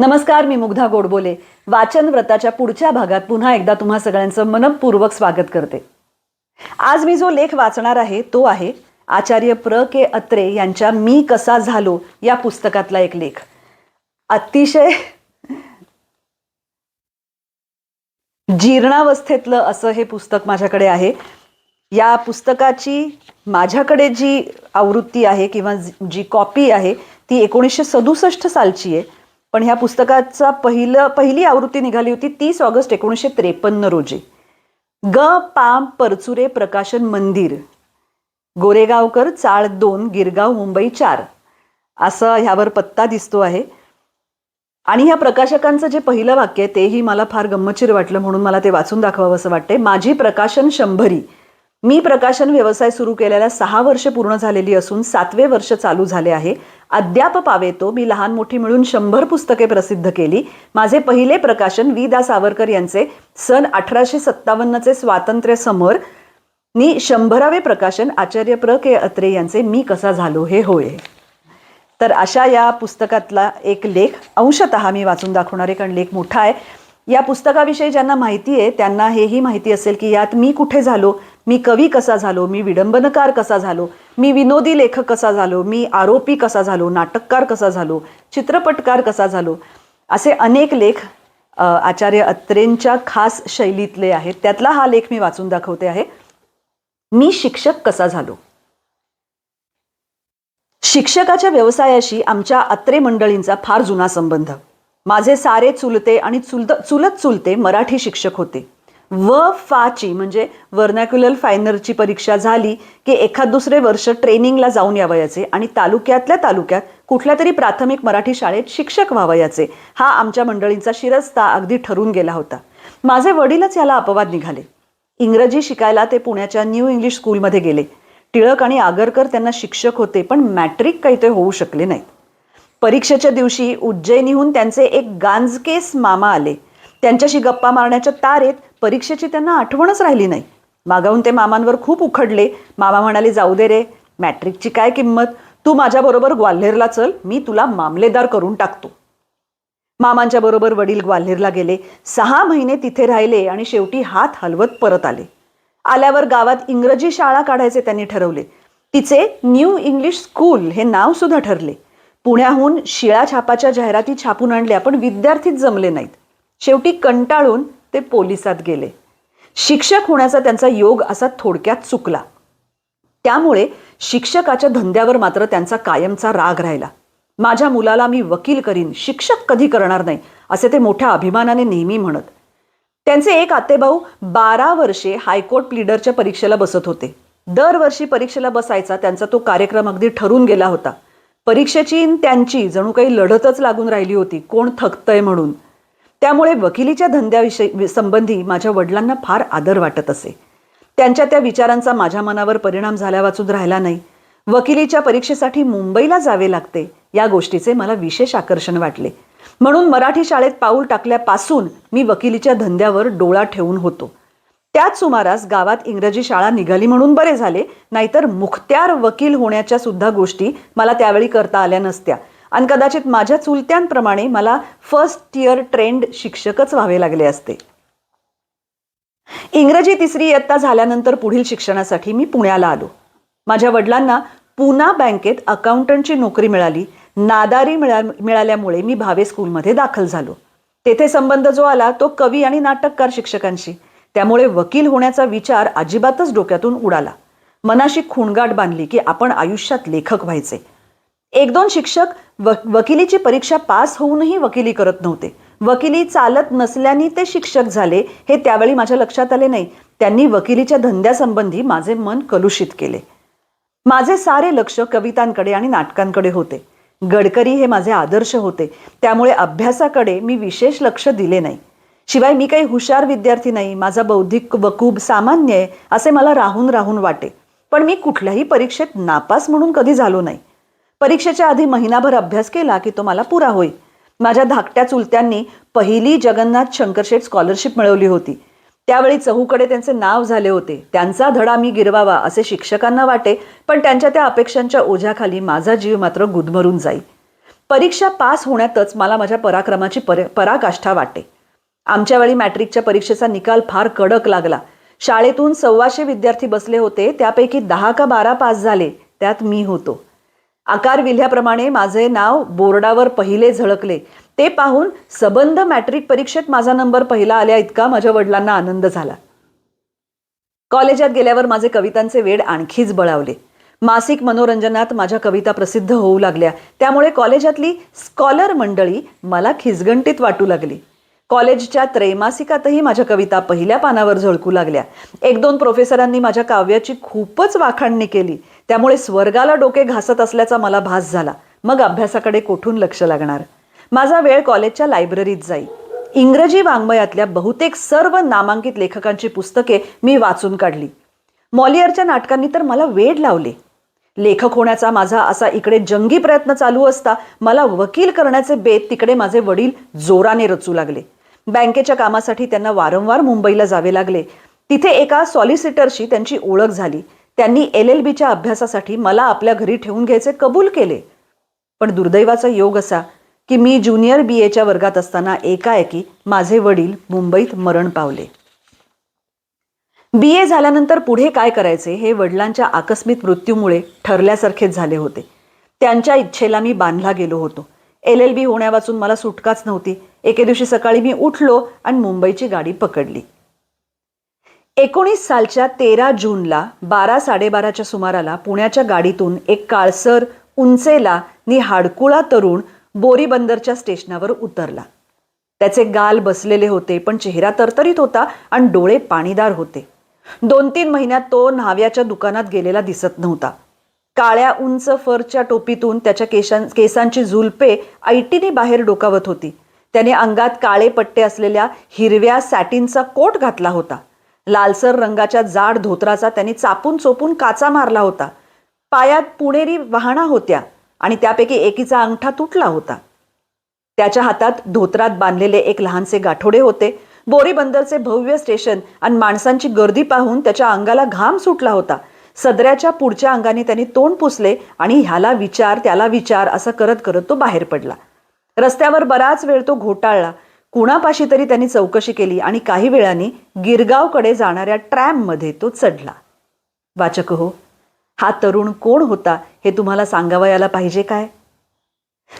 नमस्कार मी मुग्धा गोडबोले. वाचन व्रताच्या पुढच्या भागात पुन्हा एकदा तुम्हा सगळ्यांचं मनपूर्वक स्वागत करते. आज मी जो लेख वाचणार आहे तो आहे आचार्य प्र. के. अत्रे यांच्या मी कसा झालो या पुस्तकातला एक लेख. अतिशय जीर्णावस्थेतलं असं हे पुस्तक माझ्याकडे आहे. या पुस्तकाची माझ्याकडे जी आवृत्ती आहे किंवा जी- जी कॉपी आहे ती एकोणीसशे सदुसष्ट सालची आहे. पण ह्या पुस्तकाचा पहिलं पहिली आवृत्ती निघाली होती तीस ऑगस्ट एकोणीसशे त्रेपन्न रोजी. ग पाम परचुरे प्रकाशन मंदिर. गोरेगावकर चाळ दोन गिरगाव मुंबई चार. असं ह्यावर पत्ता दिसतो आहे. आणि ह्या प्रकाशकांचं जे पहिलं वाक्य आहे तेही मला फार गंमतशीर वाटलं म्हणून मला ते वाचून दाखवावं असं वाटते माझी प्रकाशन शंभरी. मी प्रकाशन व्यवसाय सुरू केलेल्या सहा वर्ष पूर्ण झालेली असून सातवे वर्ष चालू झाले आहे. अद्याप पावेतो मी लहान मोठी मिळून शंभर पुस्तके प्रसिद्ध केली. माझे पहिले प्रकाशन वि. दा. सावरकर यांचे सन अठराशे सत्तावन्नचे स्वातंत्र्य समर. नी शंभरावे प्रकाशन आचार्य प्र. के. अत्रे यांचे मी कसा झालो हे होय. तर अशा या पुस्तकातला एक लेख अंशतः मी वाचून दाखवणार आहे कारण लेख मोठा आहे. या पुस्तकाविषयी ज्यांना माहिती आहे त्यांना हेही माहिती असेल की यात मी कुठे झालो मी कवी कसा झालो? मी विडंबनकार कसा झालो? मी विनोदी लेखक कसा झालो? मी आरोपी कसा झालो? नाटककार कसा झालो? चित्रपटकार कसा झालो? असे अनेक लेख आचार्य अत्रेंच्या खास शैलीतले आहेत. त्यातला हा लेख मी वाचून दाखवते आहे. मी शिक्षक कसा झालो? शिक्षकाच्या व्यवसायाशी आमच्या अत्रे मंडळींचा फार जुना संबंध. माझे सारे चुलते आणि चुलत चुलत चुलते मराठी शिक्षक होते. व फाची म्हणजे वर्नॅक्युलर फायनरची परीक्षा झाली की एखाद दुसरे वर्ष ट्रेनिंगला जाऊन यावयाचे आणि तालुक्यातल्या तालुक्यात कुठल्या तरी प्राथमिक मराठी शाळेत शिक्षक व्हावयाचे हा आमच्या मंडळींचा शिरस्ता अगदी ठरून गेला होता. माझे वडीलच याला अपवाद निघाले. इंग्रजी शिकायला ते पुण्याच्या न्यू इंग्लिश स्कूलमध्ये गेले. टिळक आणि आगरकर त्यांना शिक्षक होते पण मॅट्रिक काही ते होऊ शकले नाहीत परीक्षेच्या दिवशी उज्जैनीहून त्यांचे एक गांजकेस मामा आले. त्यांच्याशी गप्पा मारण्याच्या तारेत परीक्षेची त्यांना आठवणच राहिली नाही. मागाहून ते मामांवर खूप उखडले. मामा म्हणाले जाऊ दे रे मॅट्रिकची काय किंमत? तू माझ्याबरोबर ग्वाल्हेरला चल मी तुला मामलेदार करून टाकतो. मामांच्या बरोबर वडील ग्वाल्हेरला गेले. सहा महिने तिथे राहिले आणि शेवटी हात हलवत परत आले. आल्यावर गावात इंग्रजी शाळा काढायचे त्यांनी ठरवले. तिचे न्यू इंग्लिश स्कूल हे नाव सुद्धा ठरले. पुण्याहून शिळा छापाच्या जाहिराती छापून आणल्या पण विद्यार्थीच जमले नाहीत. शेवटी कंटाळून ते पोलिसात गेले. शिक्षक होण्याचा त्यांचा योग असा थोडक्यात चुकला. त्यामुळे शिक्षकाच्या धंद्यावर मात्र त्यांचा कायमचा राग राहिला. माझ्या मुलाला मी वकील करीन शिक्षक कधी करणार नाही असे ते मोठ्या अभिमानाने नेहमी म्हणत. त्यांचे एक आतेभाऊ बारा वर्षे हायकोर्ट प्लीडरच्या परीक्षेला बसत होते. दरवर्षी परीक्षेला बसायचा त्यांचा तो कार्यक्रम अगदी ठरून गेला होता. परीक्षेची त्यांची जणू काही लढतच लागून राहिली होती कोण थकतंय म्हणून. त्यामुळे वकिलीच्या धंद्याविषयी संबंधी माझ्या वडिलांना फार आदर वाटत असे. त्यांच्या त्या विचारांचा माझ्या मनावर परिणाम झाल्या वाचून राहिला नाही. वकिलीच्या परीक्षेसाठी मुंबईला जावे लागते या गोष्टीचे मला विशेष आकर्षण वाटले. म्हणून मराठी शाळेत पाऊल टाकल्यापासून मी वकिलीच्या धंद्यावर डोळा ठेवून होतो. त्याच सुमारास गावात इंग्रजी शाळा निघाली म्हणून बरे झाले नाहीतर मुख्त्यार वकील होण्याच्या सुद्धा गोष्टी मला त्यावेळी करता आल्या नसत्या. आणि कदाचित माझ्या चुलत्यांप्रमाणे मला फर्स्ट इयर ट्रेंड शिक्षकच व्हावे लागले असते. इंग्रजी तिसरी इयत्ता झाल्यानंतर पुढील शिक्षणासाठी मी पुण्याला आलो. माझ्या वडिलांना पुना बँकेत अकाउंटंटची नोकरी मिळाली. नादारी मिळा मिळाल्यामुळे मी भावे स्कूलमध्ये दाखल झालो. तेथे संबंध जो आला तो कवी आणि नाटककार शिक्षकांशी. त्यामुळे वकील होण्याचा विचार अजिबातच डोक्यातून उडाला. मनाशी खुणगाठ बांधली की आपण आयुष्यात लेखक व्हायचे. एक दोन शिक्षक व वकिलीची परीक्षा पास होऊनही वकिली करत नव्हते. वकिली चालत नसल्याने ते शिक्षक झाले हे त्यावेळी माझ्या लक्षात आले नाही. त्यांनी वकिलीच्या धंद्यासंबंधी माझे मन कलुषित केले. माझे सारे लक्ष कवितांकडे आणि नाटकांकडे होते. गडकरी हे माझे आदर्श होते. त्यामुळे अभ्यासाकडे मी विशेष लक्ष दिले नाही. शिवाय मी काही हुशार विद्यार्थी नाही. माझा बौद्धिक वकूब सामान्य आहे असे मला राहून राहून वाटे. पण मी कुठल्याही परीक्षेत नापास म्हणून कधी झालो नाही. परीक्षेच्या आधी महिनाभर अभ्यास केला की तो मला पुरा होई. माझ्या धाकट्या चुलत्यांनी पहिली जगन्नाथ शंकरशेठ स्कॉलरशिप मिळवली होती. त्यावेळी चहूकडे त्यांचे नाव झाले होते. त्यांचा धडा मी गिरवावा असे शिक्षकांना वाटे पण त्यांच्या त्या अपेक्षांच्या ओझ्याखाली माझा जीव मात्र गुदमरून जाई. परीक्षा पास होण्यातच मला माझ्या पराक्रमाची पर पराकाष्ठा वाटे. आमच्या वेळी मॅट्रिकच्या परीक्षेचा निकाल फार कडक लागला. शाळेतून सव्वाशे विद्यार्थी बसले होते त्यापैकी दहा का बारा पास झाले त्यात मी होतो. आकार विल्ह्याप्रमाणे माझे नाव बोर्डावर पहिले झळकले. ते पाहून सबंध मॅट्रिक परीक्षेत माझा नंबर पहिला आल्या इतका माझ्या वडिलांना आनंद झाला. कॉलेजात गेल्यावर माझे कवितांचे वेड आणखीच बळावले. मासिक मनोरंजनात माझ्या कविता प्रसिद्ध होऊ लागल्या. त्यामुळे कॉलेजातली स्कॉलर मंडळी मला खिसगंटीत वाटू लागली. कॉलेजच्या त्रैमासिकातही माझ्या कविता पहिल्या पानावर झळकू लागल्या. एक दोन प्रोफेसरांनी माझ्या काव्याची खूपच वाखाणणी केली. त्यामुळे स्वर्गाला डोके घासत असल्याचा मला भास झाला. मग अभ्यासाकडे कोठून लक्ष लागणार? माझा वेळ कॉलेजच्या लायब्ररीत जाई. इंग्रजी वाङ्मयातल्या बहुतेक सर्व नामांकित लेखकांची पुस्तके मी वाचून काढली. मॉलियरच्या नाटकांनी तर मला वेड लावले. लेखक होण्याचा माझा असा इकडे जंगी प्रयत्न चालू असता मला वकील करण्याचे बेत तिकडे माझे वडील जोराने रचू लागले. बँकेच्या कामासाठी त्यांना वारंवार मुंबईला जावे लागले. तिथे एका सॉलिसिटरशी त्यांची ओळख झाली. त्यांनी एल एल बीच्या अभ्यासासाठी मला आपल्या घरी ठेवून घ्यायचे कबूल केले. पण दुर्दैवाचा योग असा की मी ज्युनियर बी एच्या वर्गात असताना एकाएकी माझे वडील मुंबईत मरण पावले. बी ए झाल्यानंतर पुढे काय करायचे हे वडिलांच्या आकस्मिक मृत्यूमुळे ठरल्यासारखेच झाले होते. त्यांच्या इच्छेला मी बांधला गेलो होतो. एल एल बी होण्यावाचून मला सुटकाच नव्हती. एके दिवशी सकाळी मी उठलो आणि मुंबईची गाडी पकडली. एकोणीस सालच्या तेरा जूनला बारा साडेबाराच्या सुमाराला पुण्याच्या गाडीतून एक काळसर उंचेला नि हाडकुळा तरुण बोरीबंदरच्या स्टेशनावर उतरला. त्याचे गाल बसलेले होते पण चेहरा तरतरीत होता आणि डोळे पाणीदार होते. दोन तीन महिन्यात तो न्हाव्याच्या दुकानात गेलेला दिसत नव्हता. काळ्या उंच फरच्या टोपीतून त्याच्या केशां केसांची झुलपे ऐटीने बाहेर डोकावत होती. त्याने अंगात काळे पट्टे असलेल्या हिरव्या सॅटिनचा कोट घातला होता. लालसर रंगाच्या जाड धोत्राचा त्याने चापून चोपून काचा मारला होता. पायात पुणेरी वाहणा होत्या आणि त्यापैकी एकीचा अंगठा तुटला होता. त्याच्या हातात धोत्रात बांधलेले एक लहानसे गाठोडे होते. बोरीबंदरचे भव्य स्टेशन आणि माणसांची गर्दी पाहून त्याच्या अंगाला घाम सुटला होता. सदऱ्याच्या पुढच्या अंगाने त्यांनी तोंड पुसले आणि ह्याला विचार त्याला विचार असं करत करत तो बाहेर पडला. रस्त्यावर बराच वेळ तो घोटाळला. कुणापाशी तरी त्यांनी चौकशी केली आणि काही वेळाने गिरगावकडे जाणाऱ्या ट्रॅममध्ये तो चढला. वाचक हो हा तरुण कोण होता हे तुम्हाला सांगावयाला पाहिजे काय?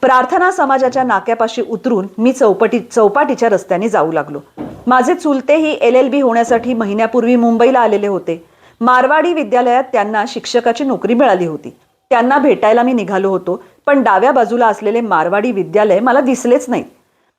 प्रार्थना समाजाच्या नाक्यापाशी उतरून मी चौपटी चौपाटीच्या रस्त्याने जाऊ लागलो. माझे चुलतेही एल एल बी होण्यासाठी महिन्यापूर्वी मुंबईला आलेले होते. मारवाडी विद्यालयात त्यांना शिक्षकाची नोकरी मिळाली होती. त्यांना भेटायला मी निघालो होतो पण डाव्या बाजूला असलेले मारवाडी विद्यालय मला दिसलेच नाही.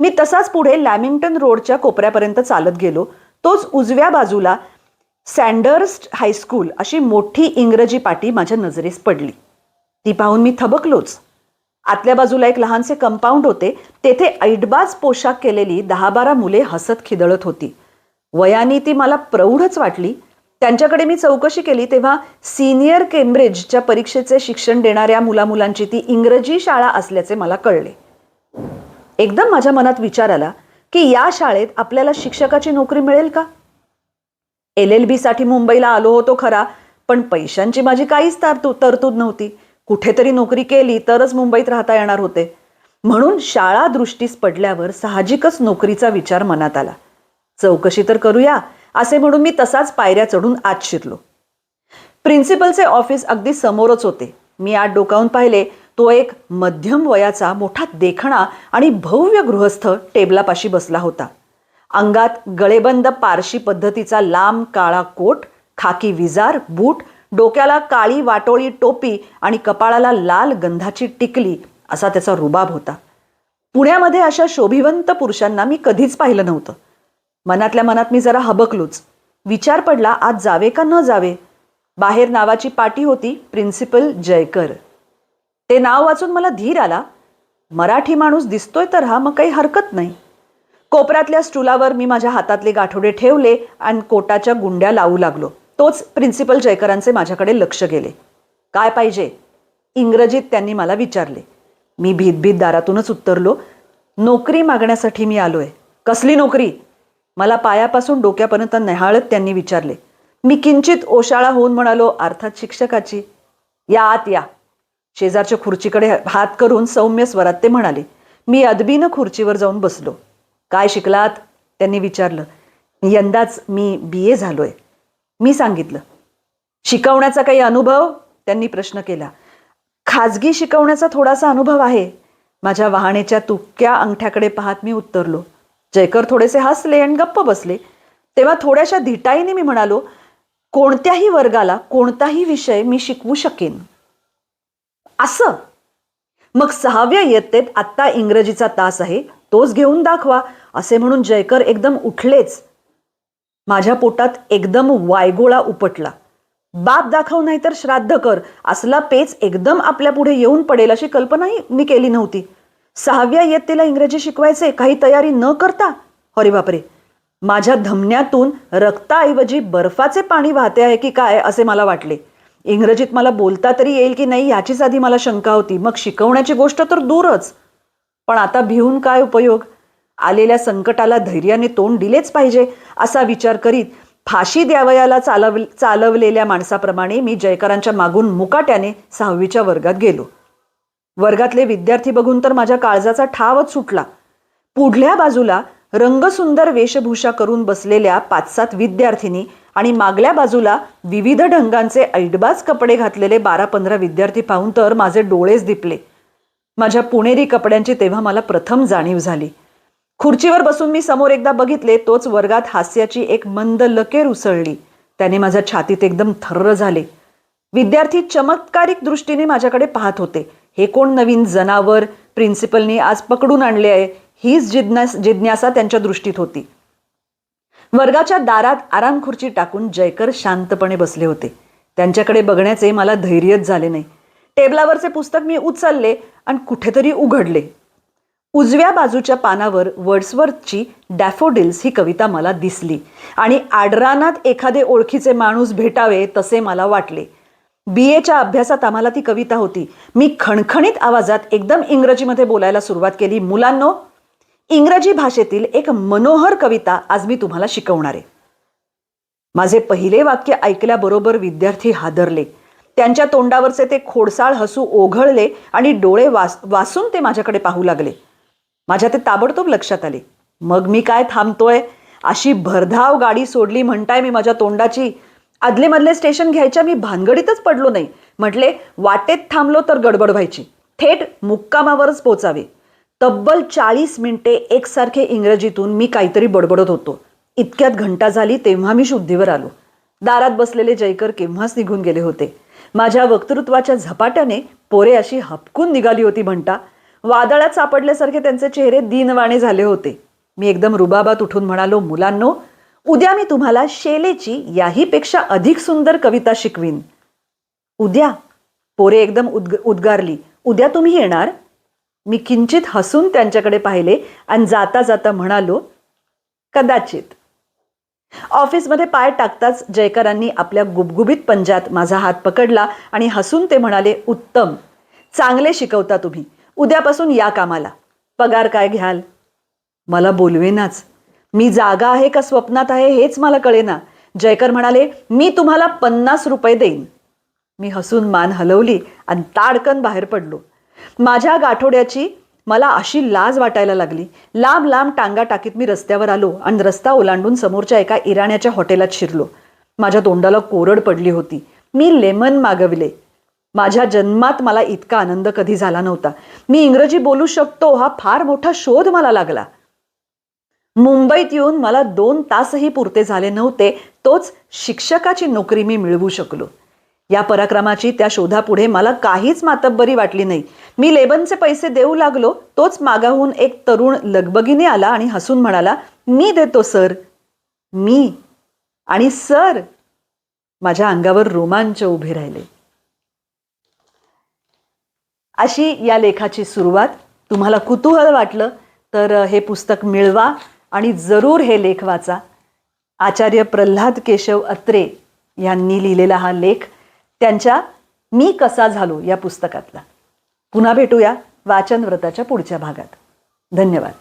मी तसाच पुढे लॅमिंग्टन रोडच्या कोपऱ्यापर्यंत चालत गेलो. तोच उजव्या बाजूला सँडर्स हायस्कूल अशी मोठी इंग्रजी पाटी माझ्या नजरेस पडली. ती पाहून मी थबकलोच. आतल्या बाजूला एक लहानसे कंपाऊंड होते. तेथे ऐटबाज पोशाख केलेली दहा बारा मुले हसत खिदळत होती. वयाने ती मला प्रौढच वाटली. त्यांच्याकडे मी चौकशी केली तेव्हा सिनियर केम्ब्रिजच्या परीक्षेचे शिक्षण देणाऱ्या मुलामुलांची ती इंग्रजी शाळा असल्याचे मला कळले. एकदम माझ्या मनात विचार आला की या शाळेत आपल्याला शिक्षकाची नोकरी मिळेल का? एल एल बीसाठी मुंबईला आलो होतो खरा पण पैशांची माझी काहीच तरतू तरतूद नव्हती. कुठेतरी नोकरी केली तरच मुंबईत राहता येणार होते. म्हणून शाळा दृष्टीस पडल्यावर साहजिकच नोकरीचा विचार मनात आला. चौकशी तर करूया असे म्हणून मी तसाच पायऱ्या चढून आत शिरलो. प्रिन्सिपलचे ऑफिस अगदी समोरच होते. मी आत डोकावून पाहिले तो एक मध्यम वयाचा मोठा देखणा आणि भव्य गृहस्थ टेबलापाशी बसला होता. अंगात गळेबंद पारशी पद्धतीचा लांब काळा कोट खाकी विजार बूट डोक्याला काळी वाटोळी टोपी आणि कपाळाला लाल गंधाची टिकली असा त्याचा रुबाब होता. पुण्यामध्ये अशा शोभिवंत पुरुषांना मी कधीच पाहिलं नव्हतं. मनातल्या मनात मी जरा हबकलोच. विचार पडला आज जावे का न जावे? बाहेर नावाची पाटी होती प्रिन्सिपल जयकर. ते नाव वाचून मला धीर आला. मराठी माणूस दिसतोय तर हा मग काही हरकत नाही. कोपऱ्यातल्या स्टुलावर मी माझ्या हातातले गाठोडे ठेवले आणि कोटाच्या गुंड्या लावू लागलो. तोच प्रिन्सिपल जयकरांचे माझ्याकडे लक्ष गेले. काय पाहिजे? इंग्रजीत त्यांनी मला विचारले. मी भीतभीत दारातूनच उत्तरलो नोकरी मागण्यासाठी मी आलोय. कसली नोकरी? मला पायापासून डोक्यापर्यंत नेहाळत त्यांनी विचारले. मी किंचित ओशाळा होऊन म्हणालो अर्थात शिक्षकाची. या आत या. शेजारच्या खुर्चीकडे हात करून सौम्य स्वरात ते म्हणाले मी अदबीनं खुर्चीवर जाऊन बसलो. काय शिकलात? त्यांनी विचारलं यंदाच मी बी ए झालोय. मी सांगितलं शिकवण्याचा काही अनुभव? त्यांनी प्रश्न केला खाजगी शिकवण्याचा थोडासा अनुभव आहे. माझ्या वाहनेच्या तुक्या अंगठ्याकडे पाहत मी उत्तरलो. जयकर थोडेसे हसले आणि गप्प बसले. तेव्हा थोड्याशा धिटाईने मी म्हणालो कोणत्याही वर्गाला कोणताही विषय मी शिकवू शकेन. असं. मग सहाव्या इयत्तेत आत्ता इंग्रजीचा तास आहे तोच घेऊन दाखवा असे म्हणून जयकर एकदम उठलेच. माझ्या पोटात एकदम वायगोळा उपटला. बाप दाखव नाही तर श्राद्ध कर असला पेच एकदम आपल्या पुढे येऊन पडेल अशी कल्पनाही मी केली नव्हती. सहाव्या इयत्तेला इंग्रजी शिकवायचे काही तयारी न करता अरे बापरे माझ्या धमन्यातून रक्ताऐवजी बर्फाचे पाणी वाहते आहे की काय असे मला वाटले. इंग्रजीत मला बोलता तरी येईल की नाही याचीच आधी मला शंका होती. मग शिकवण्याची गोष्ट तर दूरच. पण आता भिवून काय उपयोग? आलेल्या संकटाला धैर्याने तोंड दिलेच पाहिजे असा विचार करीत फाशी द्यावयाला चालव चालवलेल्या माणसाप्रमाणे मी जयकरांच्या मागून मुकाट्याने सहावीच्या वर्गात गेलो. वर्गातले विद्यार्थी बघून तर माझ्या काळजाचा ठावच सुटला. पुढल्या बाजूला रंगसुंदर वेशभूषा करून बसलेल्या पाच सात विद्यार्थिनी आणि मागल्या बाजूला विविध ढंगांचे ऐटबाज कपडे घातलेले बारा पंधरा विद्यार्थी पाहून तर माझे डोळेच दिपले. माझ्या पुणेरी कपड्यांची तेव्हा मला प्रथम जाणीव झाली. खुर्चीवर बसून मी समोर एकदा बघितले तोच वर्गात हास्याची एक मंद लकेर उसळली. त्याने माझ्या छातीत एकदम थर्र झाले. विद्यार्थी चमत्कारिक दृष्टीने माझ्याकडे पाहत होते. हे कोण नवीन जनावर प्रिन्सिपलनी आज पकडून आणले आहे? हीच जिज्ञास जिज्ञासा त्यांच्या दृष्टीत होती. वर्गाच्या दारात आराम खुर्ची टाकून जयकर शांतपणे बसले होते. त्यांच्याकडे बघण्याचे मला धैर्यच झाले नाही. टेबलावरचे पुस्तक मी उचलले आणि कुठेतरी उघडले. उजव्या बाजूच्या पानावर वर्ड्सवर्थची डॅफोडिल्स ही कविता मला दिसली आणि आडरानात एखादे ओळखीचे माणूस भेटावे तसे मला वाटले. बी एच्या अभ्यासात आम्हाला ती कविता होती. मी खणखणीत आवाजात एकदम इंग्रजीमध्ये बोलायला सुरुवात केली. मुलांनो इंग्रजी भाषेतील एक मनोहर कविता आज मी तुम्हाला शिकवणार आहे. माझे पहिले वाक्य ऐकल्याबरोबर विद्यार्थी हादरले. त्यांच्या तोंडावरचे ते खोडसाळ हसू ओघळले आणि डोळे वास वासून ते माझ्याकडे पाहू लागले. माझ्या ते ताबडतोब लक्षात आले. मग मी काय थांबतोय? अशी भरधाव गाडी सोडली म्हणताय मी माझ्या तोंडाची. आदले मधले स्टेशन घ्यायच्या मी भानगडीतच पडलो नाही. म्हटले वाटेत थांबलो तर गडबड व्हायची. थेट मुक्कामावरच पोचावे. तब्बल चाळीस मिनिटे एकसारखे इंग्रजीतून मी काहीतरी बडबडत होतो. इतक्यात घंटा झाली तेव्हा मी शुद्धीवर आलो. दारात बसलेले जयकर केव्हाच निघून गेले होते. माझ्या वक्तृत्वाच्या झपाट्याने पोरे अशी हपकून निघाली होती म्हणता. वादळात सापडल्यासारखे त्यांचे चेहरे दिनवाणे झाले होते. मी एकदम रुबाबात उठून म्हणालो मुलांनो उद्या मी तुम्हाला शेलेची याहीपेक्षा अधिक सुंदर कविता शिकवीन. उद्या? पोरे एकदम उद्ग उद्गारली. उद्या तुम्ही येणार? मी किंचित हसून त्यांच्याकडे पाहिले आणि जाता जाता म्हणालो कदाचित. ऑफिसमध्ये पाय टाकताच जयकरांनी आपल्या गुबगुबीत पंजात माझा हात पकडला आणि हसून ते म्हणाले उत्तम. चांगले शिकवता तुम्ही. उद्यापासून या कामाला. पगार काय घ्याल? मला बोलवेनाच. मी जागा आहे का स्वप्नात आहे हेच मला कळेना. जयकर म्हणाले मी तुम्हाला पन्नास रुपये देईन. मी हसून मान हलवली आणि ताडकन बाहेर पडलो. माझ्या गाठोड्याची मला अशी लाज वाटायला लागली. लांब लांब टांगा टाकीत मी रस्त्यावर आलो आणि रस्ता ओलांडून समोरच्या एका इराण्याच्या हॉटेलात शिरलो. माझ्या तोंडाला कोरड पडली होती. मी लेमन मागविले. माझ्या जन्मात मला इतका आनंद कधी झाला नव्हता. मी इंग्रजी बोलू शकतो हा फार मोठा शोध मला लागला. मुंबईत येऊन मला दोन तासही पुरते झाले नव्हते तोच शिक्षकाची नोकरी मी मिळवू शकलो. या पराक्रमाची त्या शोधापुढे मला काहीच मातब्बरी वाटली नाही. मी लेबनचे पैसे देऊ लागलो तोच मागाहून एक तरुण लगबगीने आला आणि हसून म्हणाला मी देतो सर. मी आणि सर. माझ्या अंगावर रोमांच उभे राहिले. अशी या लेखाची सुरुवात. तुम्हाला कुतूहल वाटलं? तर हे पुस्तक मिळवा आणि जरूर हे लेख वाचा. आचार्य प्रल्हाद केशव अत्रे यांनी लिहिलेला हा लेख त्यांच्या मी कसा झालो या पुस्तकातला. पुन्हा भेटूया वाचन व्रताच्या पुढच्या भागात. धन्यवाद.